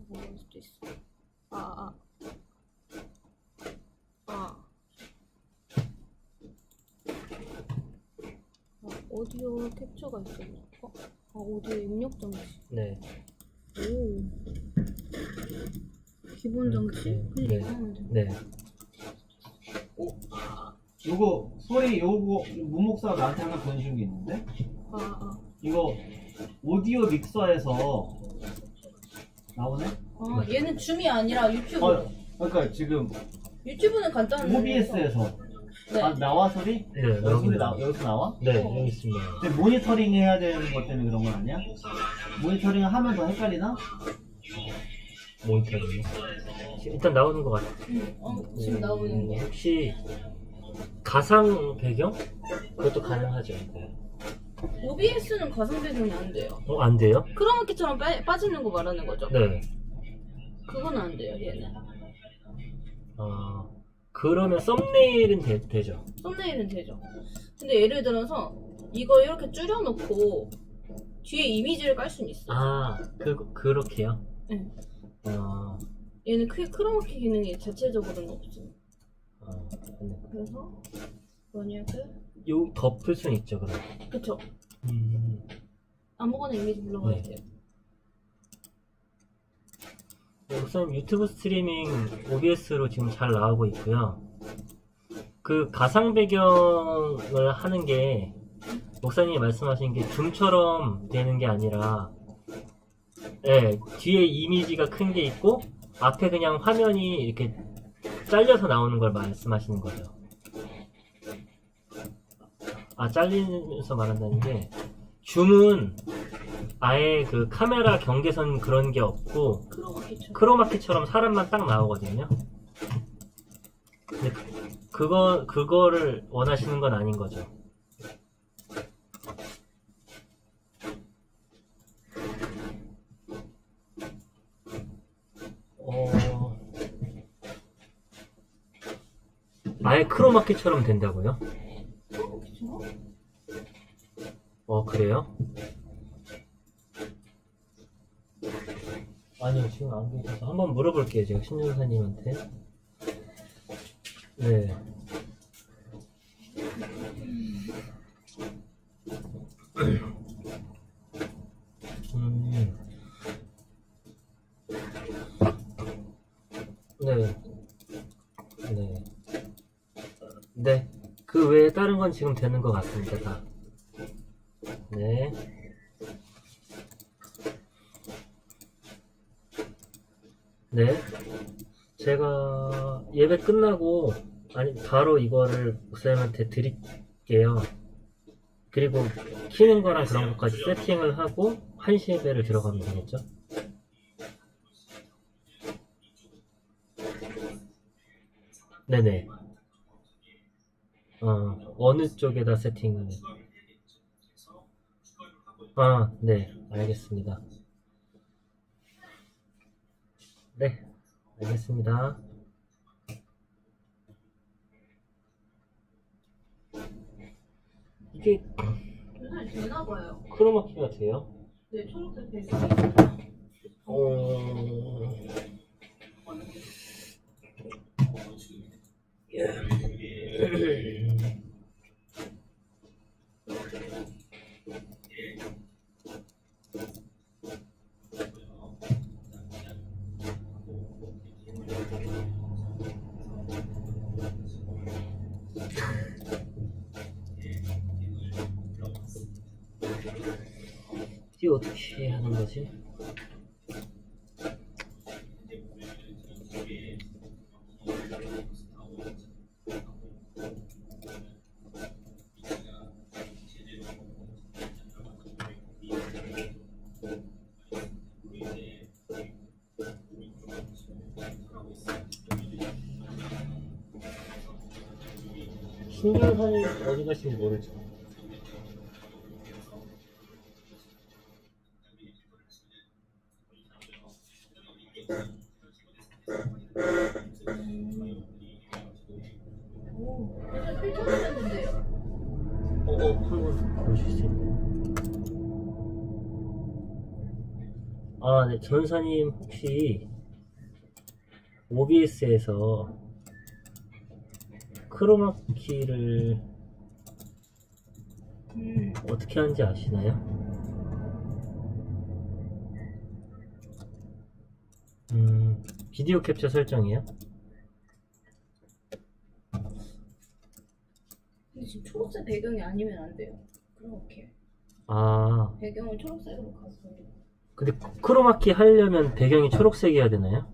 좀 모를 수도 있어. 아, 아. 아. 아, 오디오 캡처가 있어. 어? 아, 오디오 입력 장치. 네. 오. 기본 장치? 음, 그냥 네. 이상한데. 네. 요거 소리 요거 무목사 나한테 하나 보내준 게 있는데 아, 아. 이거 오디오 믹서에서 나오네? 아, 얘는 줌이 아니라 유튜브. 어, 그러니까 지금 유튜브는 간단한 OBS에서 네. 아, 나와 소리? 네, 여기 소리 나. 여기서 나와? 네, 여기 있습니다. 근데 모니터링 해야 되는 것 때문에 그런 건 아니야? 모니터링 하면 더 헷갈리나? 모니터링. 일단 나오는 것 같아요. 음, 어, 지금 나오는 거. 음, 혹시 가상 배경? 그것도 가능하죠. 네. OBS는 가상 배경이 안 돼요. 어, 안 돼요? 크로마키처럼 빠, 빠지는 거 말하는 거죠? 네. 그건 안 돼요, 얘는. 아, 그러면 썸네일은 되, 되죠. 썸네일은 되죠. 근데 예를 들어서 이거 이렇게 줄여놓고 뒤에 이미지를 깔 수는 있어. 요 아, 그, 그렇게요? 네. 아, 얘는 크, 크로마키 기능이 자체적으로는 없어. 요 아, 네. 그래서 만약에 요 덮을 수는 있죠, 그럼. 그쵸? 음, 아무거나 이미지 불러봐야 네. 돼요. 우선 유튜브 스트리밍 OBS로 지금 잘 나오고 있고요. 그 가상 배경을 하는 게 목사님이 말씀하신 게 줌처럼 되는 게 아니라 예, 뒤에 이미지가 큰 게 있고 앞에 그냥 화면이 이렇게 잘려서 나오는 걸 말씀하시는 거죠. 아, 잘리면서 말한다는 게 줌은 아예 그 카메라 경계선 그런 게 없고 크로마키처럼. 크로마키처럼 사람만 딱 나오거든요. 근데 그, 그거 그거를 원하시는 건 아닌 거죠. 어... 아예 크로마키처럼 된다고요? 크로마키처럼? 어 그래요? 아니요 지금 안 계셔서 한번 물어볼게요 제가 신준사님한테 네 음. 네. 네. 네. 그 외에 다른 건 지금 되는 것 같습니다, 다. 네. 네. 제가 예배 끝나고, 아니, 바로 이거를 목사님한테 드릴게요. 그리고 키는 거랑 그런 것까지 세팅을 하고, 1시 예배를 들어가면 되겠죠? 네네. 어, 어느 쪽에다 세팅을. 아, 네. 알겠습니다. 네. 알겠습니다. 이게 요새 되나 봐요. 크로마키가 돼요? 네, 초록색 배경이. 어... 어떻게 하는 거지? 신준사님 어디 가신지 모르죠. 아, 네, 전사님 혹시 OBS에서 크로마 키를 음. 어떻게 하는지 아시나요? 음, 비디오 캡처 설정이요? 근데 지금 초록색 배경이 아니면 안 돼요. 그렇게 아, 배경을 초록색으로 갔어요. 근데 크로마키 하려면 배경이 초록색이어야 되나요?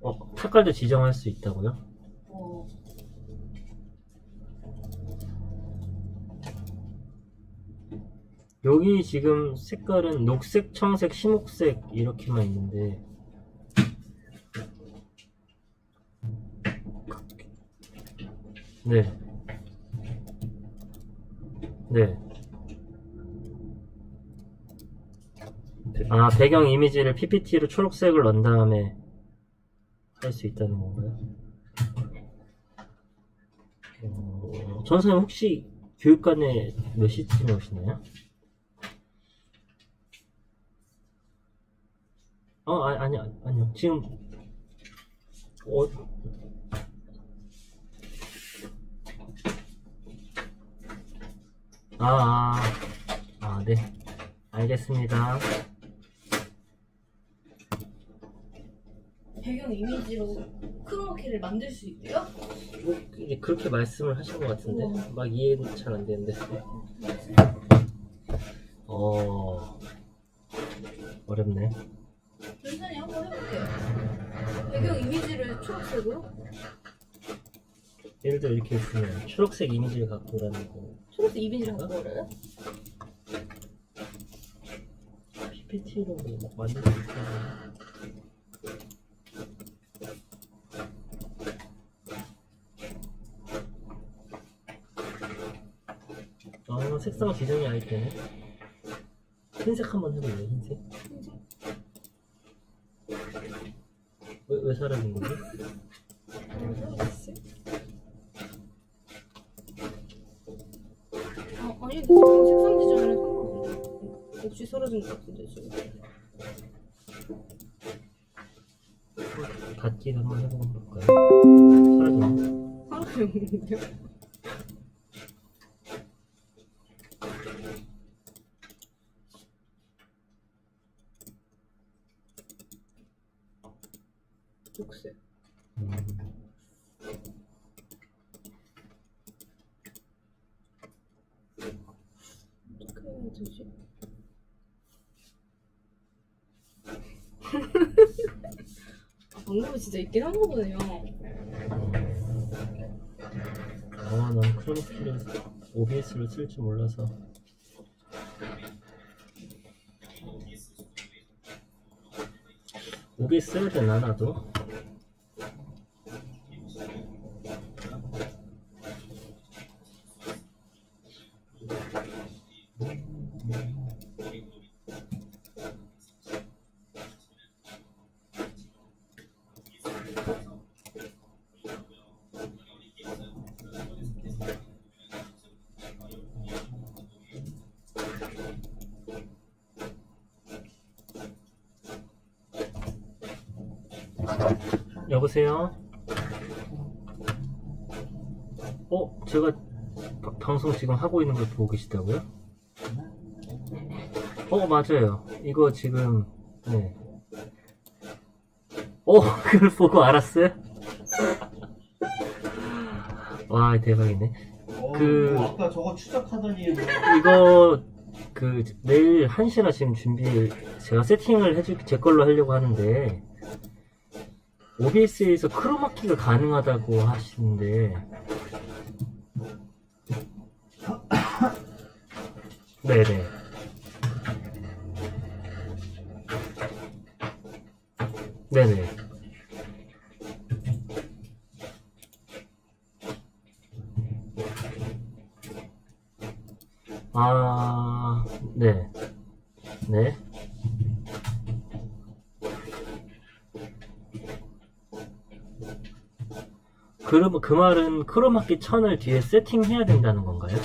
어, 색깔도 지정할 수 있다고요? 어. 여기 지금 색깔은 녹색, 청색, 심옥색 이렇게만 있는데 네. 네. 아, 배경 이미지를 PPT로 초록색을 넣은 다음에 할 수 있다는 건가요? 어, 전사님 혹시 교육관에 몇 시쯤에 오시나요? 어, 아니, 아니, 아니요. 지금, 어, 아, 아, 아, 네. 알겠습니다. 배경 이미지로 크로마키를 만들 수 있대요? 뭐, 이제 그렇게 말씀을 하신 것 같은데. 우와. 막 이해는 잘 안 되는데. 어, 어렵네. 전산이 한번 해볼게요. 배경 이미지를 초록색으로? 예를 들어 이렇게 있으면 초록색 이미지를 갖고 오라는 거. 이미지를 갖고 오래요? PPT로 뭐 만들 수 있어요. 아, 색상 지정이 아예 되네. 흰색 한번 해볼래, 흰색? 왜, 왜 사라진 거지? 없이 사라진 것 같은데, 지금. 닫기 한번 해볼까요? 사라졌네. 사라졌는데요? 녹색. 음. 어떻게 해야 되지? 아, 방법이 진짜 있긴 한가 보네요. 아, 난 크로마키를 OBS로 쓸줄 몰라서. OBS 써야 되나, 나도? 여보세요? 어? 제가 바- 방송 지금 하고 있는 걸 보고 계시다고요? 어, 맞아요. 이거 지금, 네. 어, 그걸 보고 알았어요? 와, 대박이네. 어, 그- 뭐 아까 저거 추적하더니 뭐 이거, 그, 내일 1시나 지금 준비, 제가 세팅을 해줄, 제 걸로 하려고 하는데, OBS에서 크로마키가 가능하다고 하시는데, 네네. 네네. 그러면 그 말은 크로마키 천을 뒤에 세팅해야 된다는 건가요?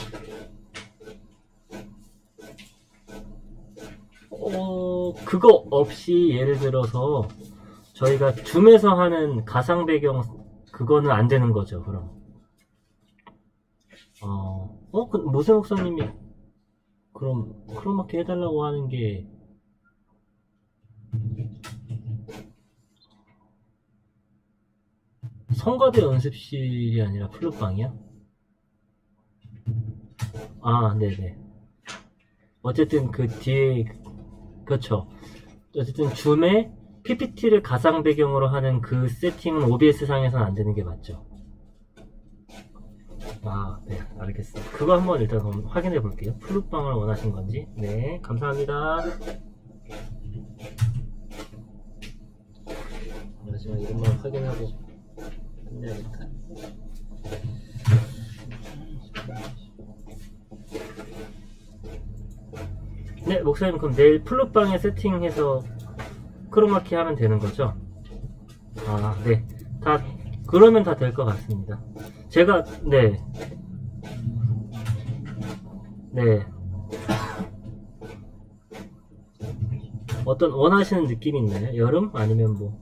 어, 그거 없이 예를 들어서 저희가 줌에서 하는 가상 배경 그거는 안 되는 거죠, 그럼. 어, 어, 그, 모세 목사님이 그럼 크로마키 해달라고 하는 게 성가대 연습실이 아니라 플룻방이야? 아, 네네. 어쨌든 그 뒤에, 그렇죠. 어쨌든 줌에 PPT를 가상 배경으로 하는 그 세팅은 OBS 상에서는 안 되는 게 맞죠. 아, 네, 알겠습니다. 그거 한번 일단 확인해 볼게요. 플룻방을 원하신 건지. 네, 감사합니다. 마지막 이름만 확인하고. 네, 목사님 그럼 내일 플룻방에 세팅해서 크로마키 하면 되는 거죠? 아, 네. 다 그러면 다 될 것 같습니다. 제가 네. 네. 어떤 원하시는 느낌 있나요? 여름 아니면 뭐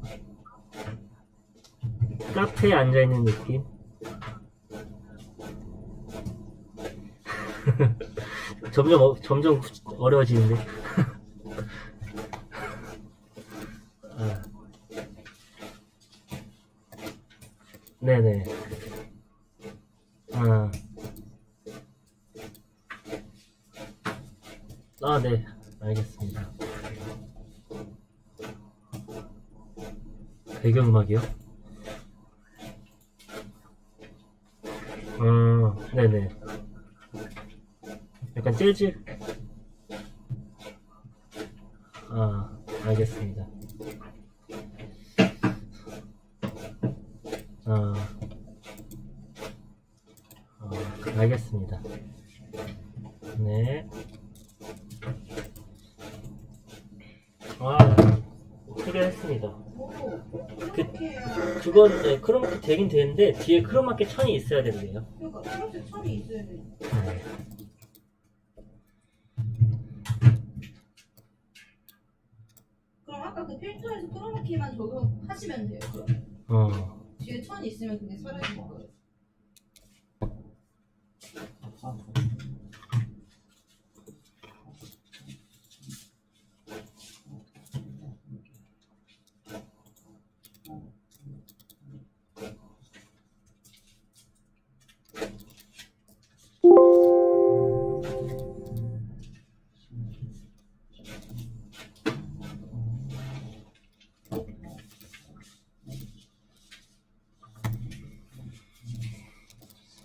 카페에 앉아 있는 느낌? 점점 어, 점점 어려워지는데. 아. 네네. 아. 아, 네. 알겠습니다. 배경음악이요? 음, 네네. 약간 재즈? 아, 알겠습니다. 아, 아, 알겠습니다. 네. 아, 해결했습니다. 그, 그건, 네, 크로마키 되긴 되는데, 뒤에 크로마키 천이 있어야 된대요. 그러니까 초록색 천이 있어야 돼. 네. 그럼 아까 그 필터에서 크로마키만 적용하시면 돼요. 그럼 어, 뒤에 천이 있으면 그게 사라지는 거예요.